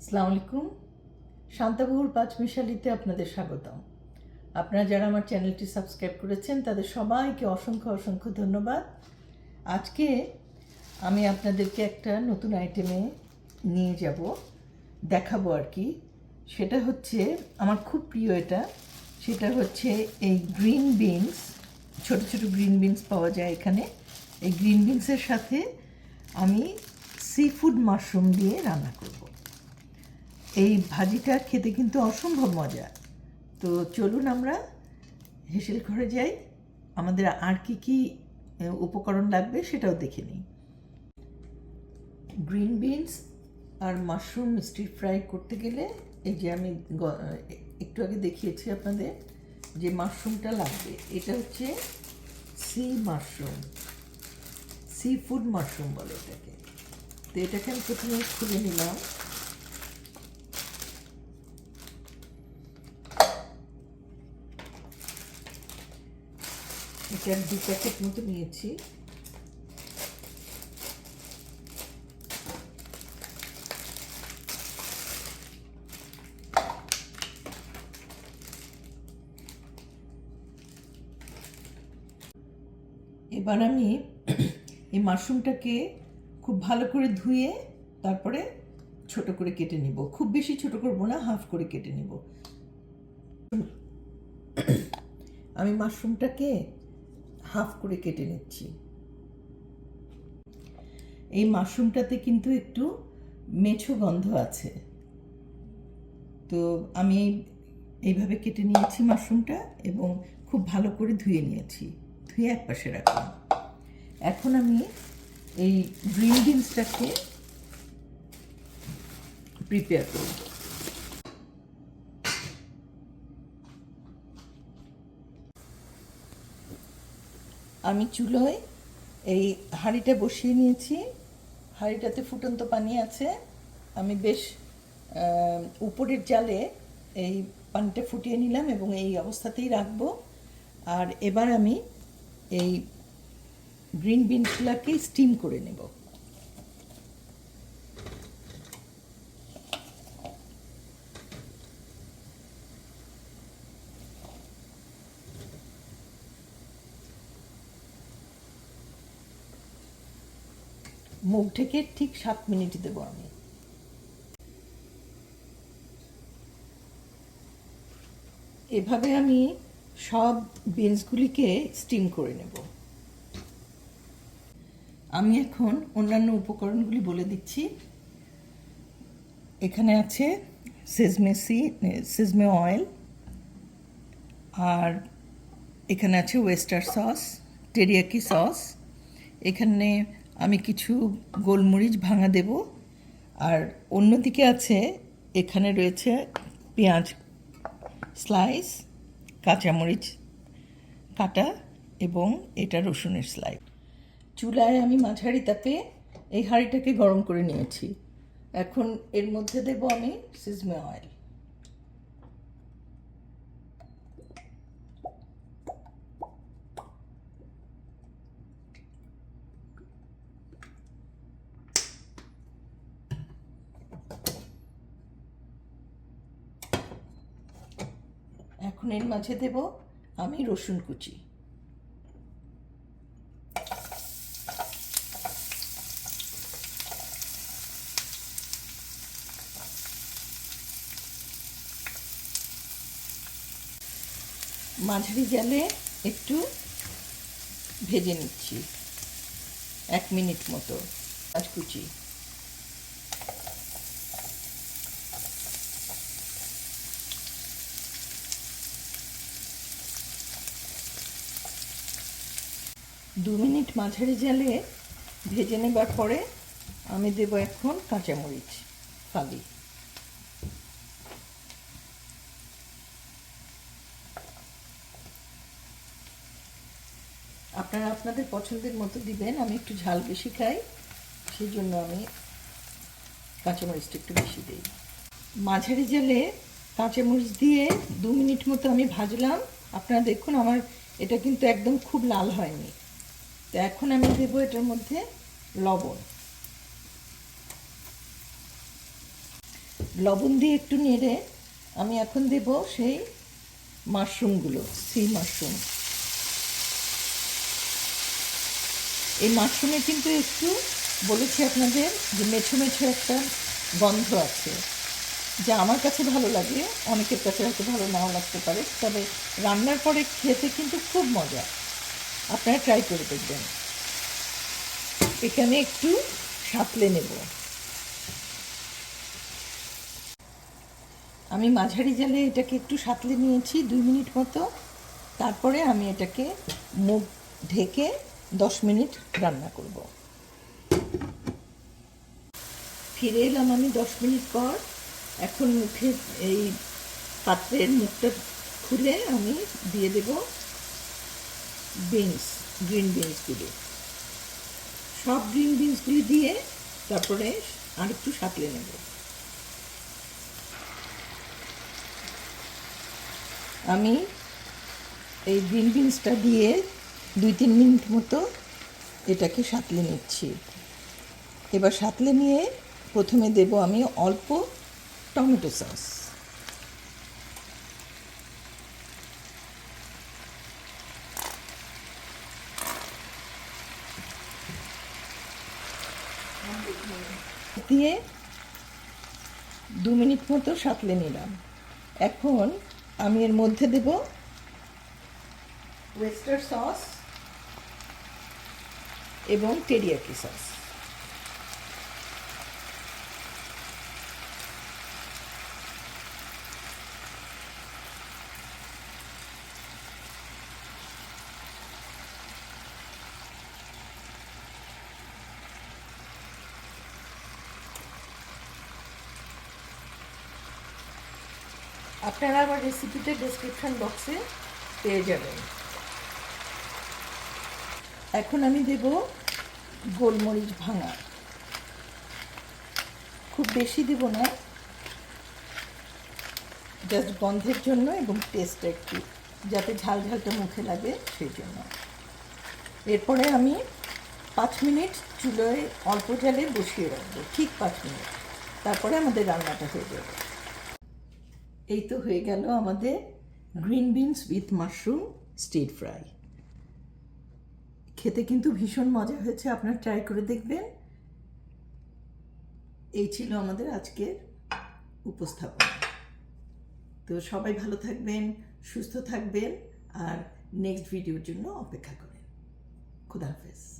আসসালামু আলাইকুম। শান্তাবহুর পাঁচ মিশালিতে আপনাদের স্বাগতম। আপনারা যারা আমার চ্যানেলটি সাবস্ক্রাইব করেছেন, তাদের সবাইকে অসংখ্য অসংখ্য ধন্যবাদ। আজকে আমি আপনাদেরকে একটা নতুন আইটেমে নিয়ে যাব, দেখাবো আর কি। সেটা হচ্ছে, আমার খুব প্রিয় এটা। সেটা হচ্ছে এই গ্রিন বিনস ছোট ছোট গ্রিন বিনস পাওয়া যায় এখানে। এই গ্রিন বিনসের সাথে আমি সি ফুড মাশরুম দিয়ে রান্না করব এই ভাজিটা খেতে কিন্তু অসম্ভব মজা। তো চলুন আমরা হেসেল ঘরে যাই। আমাদের আর কি কি উপকরণ লাগবে সেটাও দেখে নিই। গ্রিন বিনস আর মাশরুম স্টির ফ্রাই করতে গেলে এই যে আমি একটু আগে দেখিয়েছি আপনাদের যে মাশরুমটা লাগবে। এটা হচ্ছে sea mushroom, sea food mushroom বলে এটাকে। তো এটাকে আমি প্রথমে খুলে নিলাম। এটার দু প্যাকেট মতো নিয়েছি। এবার আমি এই মাশরুমটাকে খুব ভালো করে ধুয়ে তারপরে ছোট করে কেটে নিব। খুব বেশি ছোট করব না, হাফ করে কেটে নিব। আমি মাশরুমটাকে হাফ করে কেটে নিচ্ছি। এই মাশরুমটাতে কিন্তু একটু মেছো গন্ধ আছে। তো আমি এইভাবে কেটে নিয়েছি মাশরুমটা এবং খুব ভালো করে ধুয়ে নিয়েছি। ধুয়ে এক পাশে রাখলাম। এখন আমি এই গ্রিন বিনসটাকে প্রিপেয়ার করব। আমি চুলোয় এই হাঁড়িটা বসিয়ে নিয়েছি। হাঁড়িটাতে ফুটন্ত পানি আছে। আমি বেশ উপরের জালে এই পানিটা ফুটিয়ে নিলাম এবং এই অবস্থাতেই রাখব। আর এবার আমি এই গ্রিন বিনসগুলোকে স্টিম করে নেব। মুখ ঢেকে ঠিক সাত মিনিট দেবো আমি। এভাবে আমি সব বিনসগুলিকে স্টিম করে নেব। আমি এখন অন্যান্য উপকরণগুলি বলে দিচ্ছি। এখানে আছে সেজমে সি সেজমে অয়েল, আর এখানে আছে ওয়েস্টার সস, টেরিয়াকি সস। এখানে আমি কিছু গোলমরিচ ভাঙা দেব। আর অন্যদিকে আছে, এখানে রয়েছে পেঁয়াজ স্লাইস কাঁচামরিচ কাটা এবং এটা রসুনের স্লাইস চুলায় আমি মাঝারি তাপে এই হাঁড়িটাকে গরম করে নিয়েছি। এখন এর মধ্যে দেব আমি সিজমে অয়েল এখন এর মাঝে দেব আমি রসুন কুচি। মাঝারি জালে একটু ভেজে নিচ্ছি, এক মিনিট মতো। আজ কুচি। দু মিনিট মাঝারি জালে ভেজে নেবার পরে আমি দেব এখন কাঁচামরিচ, ফালি। আপনারা আপনাদের পছন্দের মতো দিবেন, আমি একটু ঝাল বেশি খাই সেই জন্য আমি কাঁচামরিচটা একটু বেশি দিই। মাঝারি জালে কাঁচামরিচ দিয়ে দু মিনিট মতো আমি ভাজলাম। আপনারা দেখুন, আমার এটা কিন্তু একদম খুব লাল হয়নি। তো এখন আমি দেবো এটার মধ্যে লবণ। লবণ দিয়ে একটু নেড়ে আমি এখন দেব সেই মাশরুমগুলো সি মাশরুম। এই মাশরুমে কিন্তু একটু বলেছি আপনাদের যে মেছো মেছো একটা গন্ধ আছে, যা আমার কাছে ভালো লাগে, অনেকের কাছে হয়তো ভালো নাও লাগতে পারে, তবে রান্নার পরে খেতে কিন্তু খুব মজা। আপনারা ট্রাই করে দেখবেন। এখানে একটু সাঁতলে নেব। আমি মাঝারি জালে এটাকে একটু সাঁতলে নিয়েছি দুই মিনিট মতো। তারপরে আমি এটাকে মুখ ঢেকে দশ মিনিট রান্না করব। ফিরে এলাম আমি দশ মিনিট পর। এখন মুখে এই পাত্রের মুখটা খুলে আমি দিয়ে দেব। বিনস গ্রিন বিনসগুলি সব গ্রিন বিনসগুলি দিয়ে তারপরে আর একটু সাঁতলে নেব। আমি এই গ্রিন বিনসটা দিয়ে দুই তিন মিনিট মতো এটাকে সাঁতলে নিচ্ছি। এবার সাঁতলে নিয়ে প্রথমে দেব আমি অল্প টমেটো সস। দিয়ে দু মিনিট মতো সাঁতলে নিলাম। এখন আমি এর মধ্যে দেব ওয়েস্টার সস এবং টেরিয়াকি সস আপনারা আমার রেসিপিটা ডেসক্রিপশন বক্সে পেয়ে যাবেন। এখন আমি দেব গোলমরিচ ভাঙা। খুব বেশি দেব না। জাস্ট গন্ধের জন্য এবং টেস্টটা একটু, যাতে ঝাল ঝালটা মুখে লাগে সেই জন্য। এরপরে আমি পাঁচ মিনিট চুলোয় অল্প জালে বসিয়ে রাখব, ঠিক পাঁচ মিনিট। তারপরে আমাদের রান্নাটা হয়ে যাবে। এই তো হয়ে গেল আমাদের green beans with mushroom stir fry. খেতে কিন্তু ভীষণ মজা হয়েছে, আপনার ট্রাই করে দেখবেন। এই ছিল আমাদের আজকের উপস্থাপনা। তো সবাই ভালো থাকবেন, সুস্থ থাকবেন, আর নেক্সট ভিডিওর জন্য অপেক্ষা করেন খুদা হাফেজ।